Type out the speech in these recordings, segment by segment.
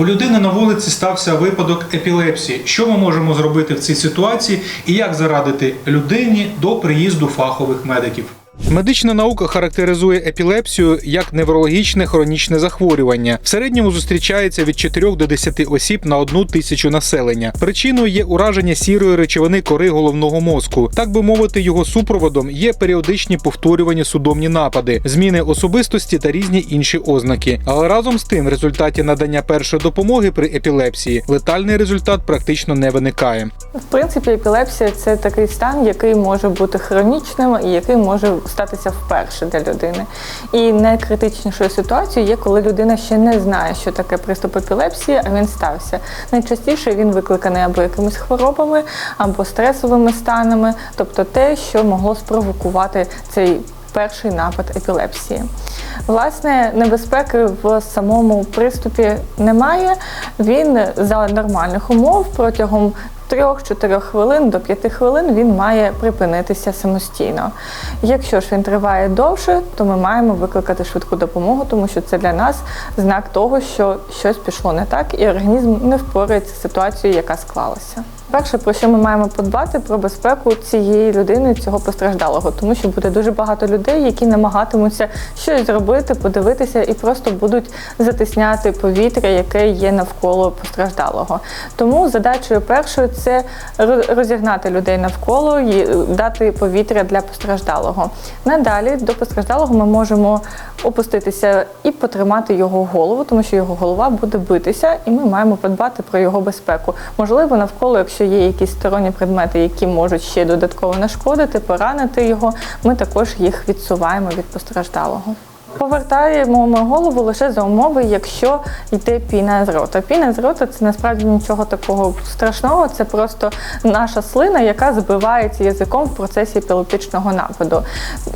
У людини на вулиці стався випадок епілепсії. Що ми можемо зробити в цій ситуації і як зарадити людині до приїзду фахових медиків? Медична наука характеризує епілепсію як неврологічне хронічне захворювання. В середньому зустрічається від 4 до 10 осіб на одну тисячу населення. Причиною є ураження сірої речовини кори головного мозку. Так би мовити, його супроводом є періодичні повторювані судомні напади, зміни особистості та різні інші ознаки. Але разом з тим, в результаті надання першої допомоги при епілепсії летальний результат практично не виникає. В принципі, епілепсія це такий стан, який може бути хронічним і який може статися вперше для людини. І найкритичнішою ситуацією є, коли людина ще не знає, що таке приступ епілепсії, а він стався. Найчастіше він викликаний або якимись хворобами, або стресовими станами, тобто те, що могло спровокувати цей перший напад епілепсії. Власне, небезпеки в самому приступі немає. Він за нормальних умов протягом 3-4 хвилин до 5 хвилин він має припинитися самостійно. Якщо ж він триває довше, то ми маємо викликати швидку допомогу, тому що це для нас знак того, що щось пішло не так, і організм не впорається з ситуацією, яка склалася. Перше, про що ми маємо подбати про безпеку цієї людини, цього постраждалого, тому що буде дуже багато людей, які намагатимуться щось зробити, подивитися і просто будуть затисняти повітря, яке є навколо постраждалого. Тому задачею першою це розігнати людей навколо і дати повітря для постраждалого. Надалі до постраждалого ми можемо опуститися і потримати його голову, тому що його голова буде битися, і ми маємо подбати про його безпеку. Можливо, навколо, якщо є якісь сторонні предмети, які можуть ще додатково нашкодити, поранити його, ми також їх відсуваємо від постраждалого. Повертаємо ми голову лише за умови, якщо йде піна з рота. Піна з рота це насправді нічого такого страшного, це просто наша слина, яка збивається язиком в процесі епілептичного нападу.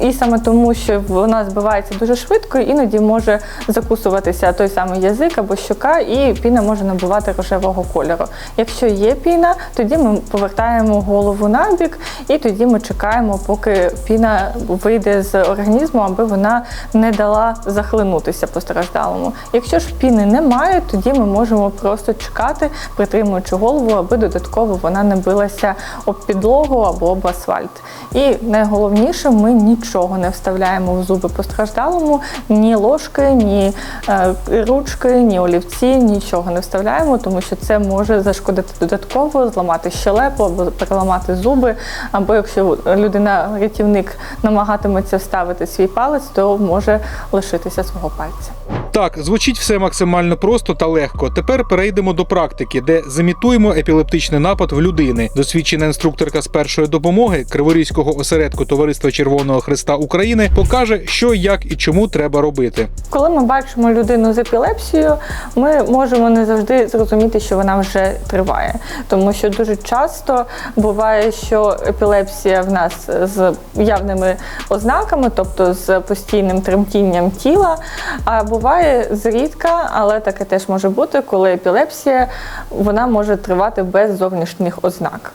І саме тому, що вона збивається дуже швидко, іноді може закусуватися той самий язик або щока, і піна може набувати рожевого кольору. Якщо є піна, тоді ми повертаємо голову на бік, і тоді ми чекаємо, поки піна вийде з організму, аби вона не дала захлинутися постраждалому. Якщо ж піни немає, тоді ми можемо просто чекати, притримуючи голову, аби додатково вона не билася об підлогу або об асфальт. І найголовніше, ми нічого не вставляємо в зуби постраждалому, ні ложки, ні е, ручки, ні олівці, нічого не вставляємо, тому що це може зашкодити додатково, зламати щелепу або переламати зуби. Або якщо людина рятівник намагатиметься вставити свій палець, то може лишитися свого пальця. Так, звучить все максимально просто та легко. Тепер перейдемо до практики, де замітуємо епілептичний напад в людини. Досвідчена інструкторка з першої допомоги Криворізького осередку Товариства Червоного Христа України покаже, що, як і чому треба робити. Коли ми бачимо людину з епілепсією, ми можемо не завжди зрозуміти, що вона вже триває, тому що дуже часто буває, що епілепсія в нас з явними ознаками, тобто з постійним тремтінням тіла. А буває зрідка, але таке теж може бути, коли епілепсія вона може тривати без зовнішніх ознак.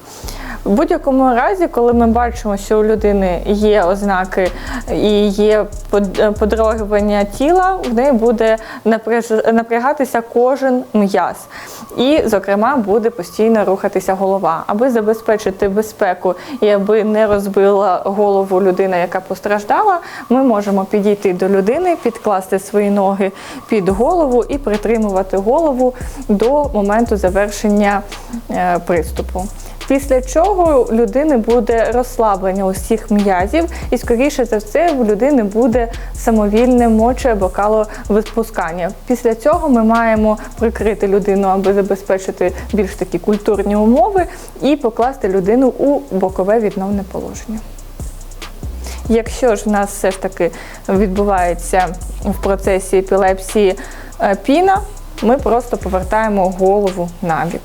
В будь-якому разі, коли ми бачимо, що у людини є ознаки і є под- подрогування тіла, в неї буде напрягатися кожен м'яз. І, зокрема, буде постійно рухатися голова. Аби забезпечити безпеку і аби не розбила голову людина, яка постраждала, ми можемо підійти до людини, підкласти свої ноги під голову і притримувати голову до моменту завершення е, приступу. Після чого у людини буде розслаблення усіх м'язів, і скоріше за все в людини буде самовільне моче або каловиспускання. Після цього ми маємо прикрити людину, аби забезпечити більш такі культурні умови, і покласти людину у бокове відновне положення. Якщо ж в нас все ж таки відбувається в процесі епілепсії е, піна, ми просто повертаємо голову набік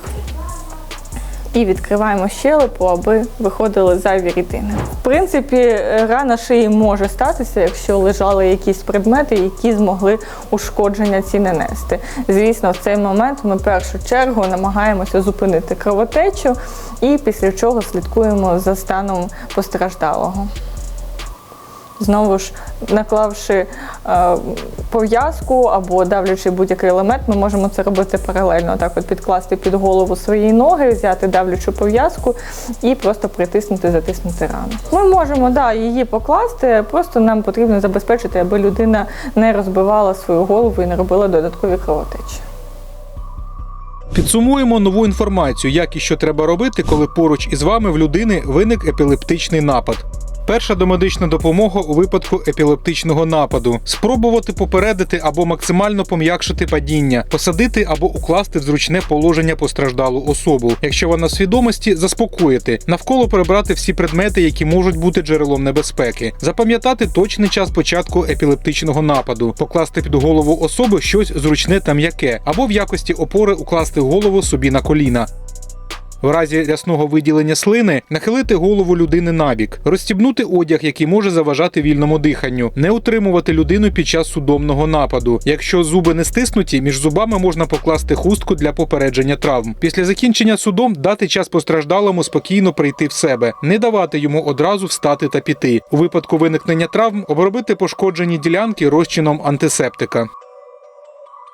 і відкриваємо щелепу, аби виходили зайві рідини. В принципі, е, рана шиї може статися, якщо лежали якісь предмети, які змогли ушкодження ці нанести. Звісно, в цей момент ми в першу чергу намагаємося зупинити кровотечу і після чого слідкуємо за станом постраждалого. Знову ж наклавши е, пов'язку або давлячи будь-який елемент, ми можемо це робити паралельно. Так, от підкласти під голову свої ноги, взяти давлячу пов'язку і просто притиснути, затиснути рану. Ми можемо да, її покласти, просто нам потрібно забезпечити, аби людина не розбивала свою голову і не робила додаткові кровотечі. Підсумуємо нову інформацію, як і що треба робити, коли поруч із вами в людини виник епілептичний напад. Перша домедична допомога у випадку епілептичного нападу: спробувати попередити або максимально пом'якшити падіння, посадити або укласти в зручне положення постраждалу особу. Якщо вона в свідомості, заспокоїти, навколо прибрати всі предмети, які можуть бути джерелом небезпеки, запам'ятати точний час початку епілептичного нападу, покласти під голову особи щось зручне та м'яке, або в якості опори укласти голову собі на коліна. В разі рясного виділення слини нахилити голову людини набік, розстібнути одяг, який може заважати вільному диханню, не утримувати людину під час судомного нападу. Якщо зуби не стиснуті, між зубами можна покласти хустку для попередження травм. Після закінчення судом дати час постраждалому спокійно прийти в себе, не давати йому одразу встати та піти. У випадку виникнення травм обробити пошкоджені ділянки розчином антисептика.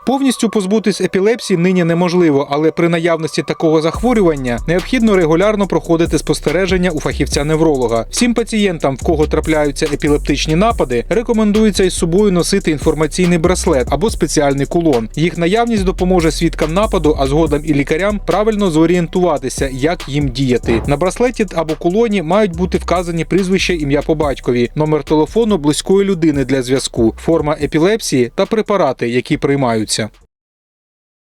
Повністю позбутись епілепсії нині неможливо, але при наявності такого захворювання необхідно регулярно проходити спостереження у фахівця-невролога. Всім пацієнтам, в кого трапляються епілептичні напади, рекомендується із собою носити інформаційний браслет або спеціальний кулон. Їх наявність допоможе свідкам нападу, а згодом і лікарям правильно зорієнтуватися, як їм діяти. На браслеті або кулоні мають бути вказані прізвище, ім'я по батькові, номер телефону близької людини для зв'язку, форма епілепсії та препарати, які приймаються.